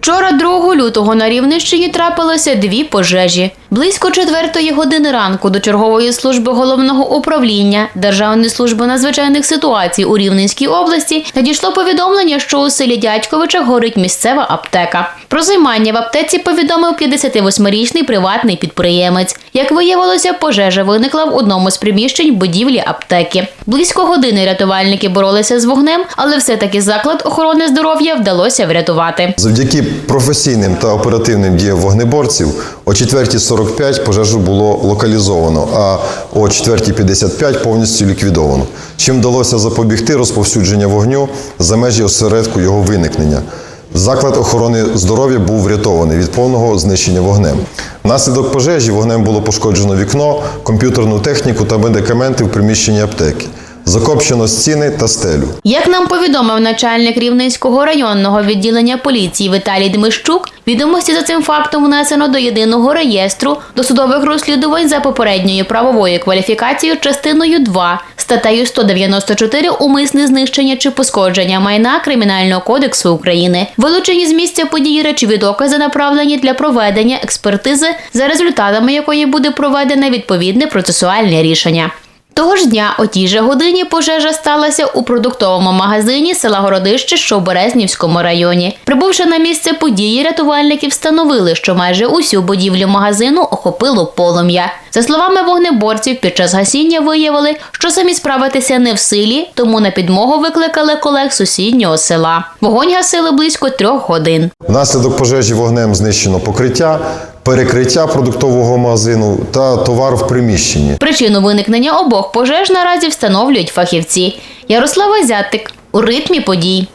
Вчора, 2 лютого, на Рівненщині трапилося дві пожежі. Близько четвертої години ранку до чергової служби головного управління Державної служби надзвичайних ситуацій у Рівненській області надійшло повідомлення, що у селі Дядьковичах горить місцева аптека. Про займання в аптеці повідомив 58-річний приватний підприємець. Як виявилося, пожежа виникла в одному з приміщень будівлі аптеки. Близько години рятувальники боролися з вогнем, але все-таки заклад охорони здоров'я вдалося врятувати. Завдяки професійним та оперативним діям вогнеборців о 4.45 пожежу було локалізовано, а о 4.55 повністю ліквідовано. Чим вдалося запобігти розповсюдження вогню за межі осередку його виникнення. Заклад охорони здоров'я був врятований від повного знищення вогнем. Внаслідок пожежі вогнем було пошкоджено вікно, комп'ютерну техніку та медикаменти в приміщенні аптеки. Закопчено стіни та стелю. Як нам повідомив начальник Рівненського районного відділення поліції Віталій Дмищук, відомості за цим фактом внесено до єдиного реєстру досудових розслідувань за попередньою правовою кваліфікацією частиною 2 статтею 194 умисне знищення чи пошкодження майна Кримінального кодексу України. Вилучені з місця події речові докази направлені для проведення експертизи, за результатами якої буде проведене відповідне процесуальне рішення. Того ж дня о тій же годині пожежа сталася у продуктовому магазині села Городище, що в Березнівському районі. Прибувши на місце події, рятувальники встановили, що майже усю будівлю магазину охопило полум'я. За словами вогнеборців, під час гасіння виявили, що самі справитися не в силі, тому на підмогу викликали колег сусіднього села. Вогонь гасили близько трьох годин. Внаслідок пожежі вогнем знищено покриття, перекриття продуктового магазину та товар в приміщенні. Причину виникнення обох пожеж наразі встановлюють фахівці. Ярослава Зятик у ритмі подій.